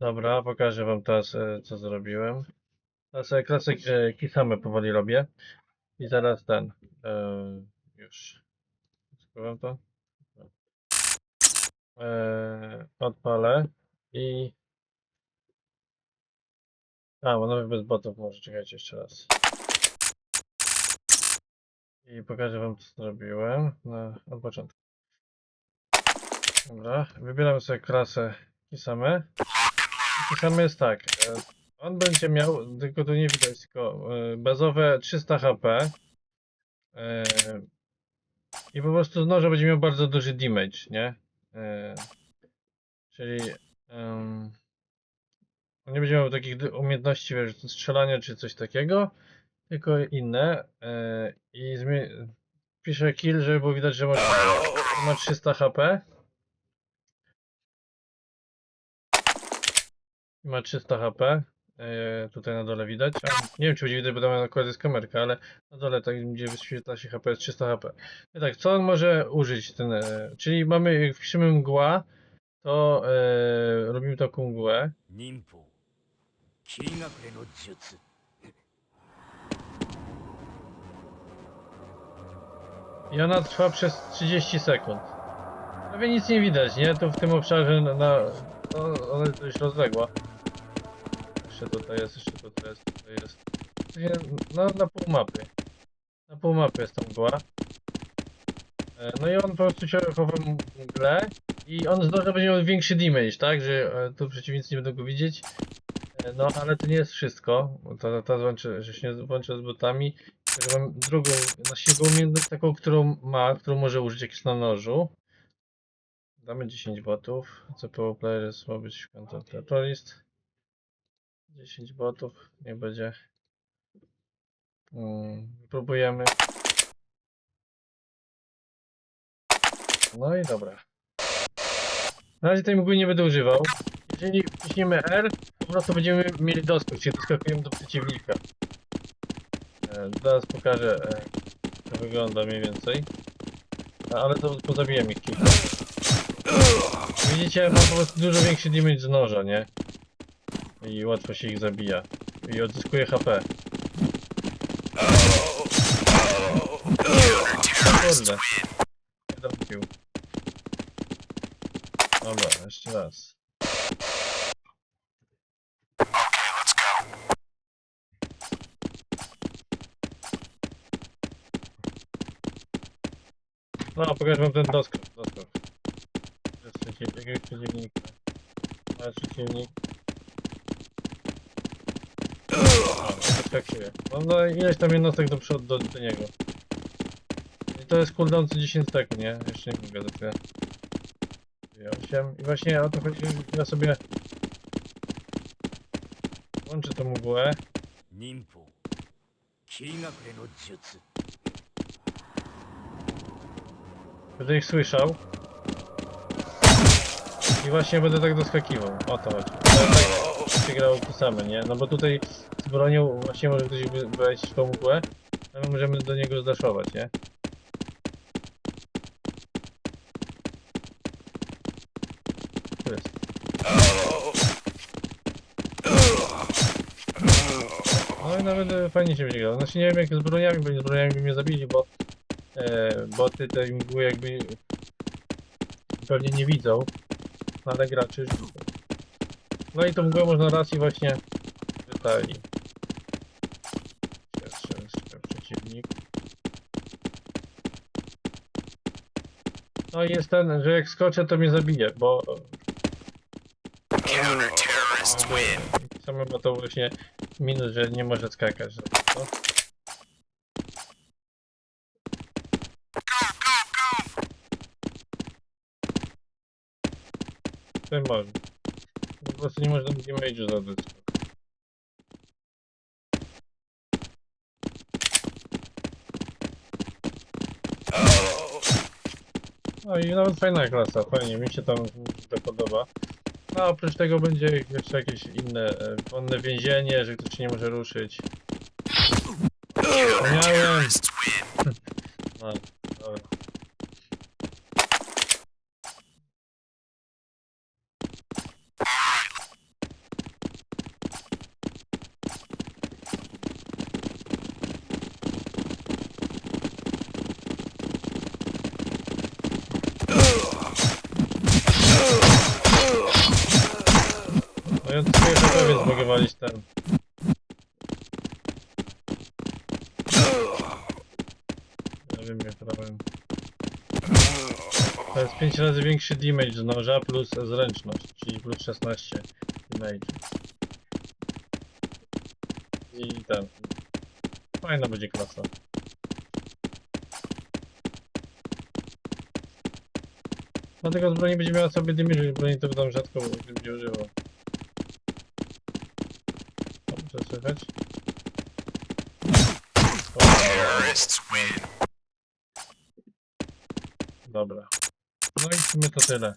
Dobra, pokażę wam teraz, e, co zrobiłem. Teraz sobie klasy e, kisame powoli robię. I zaraz ten. E, już. Spróbuję to. Odpalę i. A, bo bez botów może czekać jeszcze raz. I pokażę wam co zrobiłem na, od początku. Dobra, wybieramy sobie klasę Kisame. Kisame jest tak. e, On będzie miał, tylko tu nie widać, tylko e, bazowe 300 HP. e, I po prostu z noża będzie miał bardzo duży damage, nie? Czyli em, on nie będzie miał takich umiejętności, wiesz, strzelania czy coś takiego, tylko inne. I piszę kill, żeby było widać, że ma 300 HP. Ma 300 HP. E, tutaj na dole widać. A, nie wiem, czy będzie widać, bo tam akurat jest kamerka, ale na dole, tak gdzie wyświetla się HP, jest 300 HP. I tak, co on może użyć? Ten, e, czyli mamy, jak wpiszemy mgła, to yy, robimy taką mgłę. I ona trwa przez 30 sekund. Prawie nic nie widać, nie? Tu w tym obszarze na, na ona jest dość rozległa. Jeszcze tutaj jest, jeszcze tutaj jest, tutaj jest. No, na pół mapy. Na pół mapy jest ta mgła. E, No i on po prostu się chowa mgle i on zdąży będzie miał większy damage, tak? Że e, tu przeciwnicy nie będą go widzieć. E, No, ale to nie jest wszystko. bo To, to włączy, że się nie włączy z botami. Mam drugą, znaczy jego umiejętność taką, którą ma, którą może użyć jak jest na nożu. Damy 10 botów. CPO player ma być content terrorist. 10 botów, nie będzie. Mm, próbujemy. No i dobra. Na razie tej mgły nie będę używał. Jeżeli wciśniemy R, po prostu będziemy mieli doskok, czyli doskakujemy do przeciwnika. E, Zaraz pokażę, e, jak to wygląda mniej więcej. A, Ale to pozabiłem ich kilka. Widzicie, ma po prostu dużo większy damage z noża, nie? I łatwo się ich zabija. I odzyskuje HP. Kurde. Trafił. Dobra, jeszcze raz. No, pokażę wam ten doskok. doskok. Użycie gry przeciwnika. Ale przeciwnik... Atakuje. Mam no ileś tam jednostek do przodu do, do niego. I to jest cooldown co 10 sekund, nie? Jeszcze nie mogę za tyle. 8. I właśnie o to chodzi, ja sobie... Łączę tą mgłę. Ninpo. Będę ich słyszał. I właśnie będę tak doskakiwał. O to chodzi. Tak się grało to same, nie? No bo tutaj z bronią właśnie może ktoś wejść w tą mgłę, a my możemy do niego zdaszować, nie? Tu. No i nawet e, fajnie się będzie grało. Znaczy nie wiem jak z broniami, bo z broniami by mnie zabili, bo e, boty tej mgły jakby pewnie nie widzą, ale już widzą. No i tą mgłę można raz i właśnie jeszcze przeciwnik. No i jest ten, że jak skoczę to mnie zabije, bo... Same ma to właśnie minus, że nie może skakać. to. Ten może. Po prostu nie można damage'u zadać. No i nawet fajna klasa, fajnie, mi się tam to podoba. No oprócz tego będzie jeszcze jakieś inne, e, wonne więzienie, że ktoś się nie może ruszyć. Miałem. No, dobra. Mogę walić ten. Ja wiem jak robię. To jest 5 razy większy damage z noża plus zręczność, czyli plus 16 damage. I ten. Fajna będzie klasa. Dlatego z broni będzie miała sobie damage, broni to tam rzadko będzie używał. Słychać? O, dobra. No i w sumie to tyle.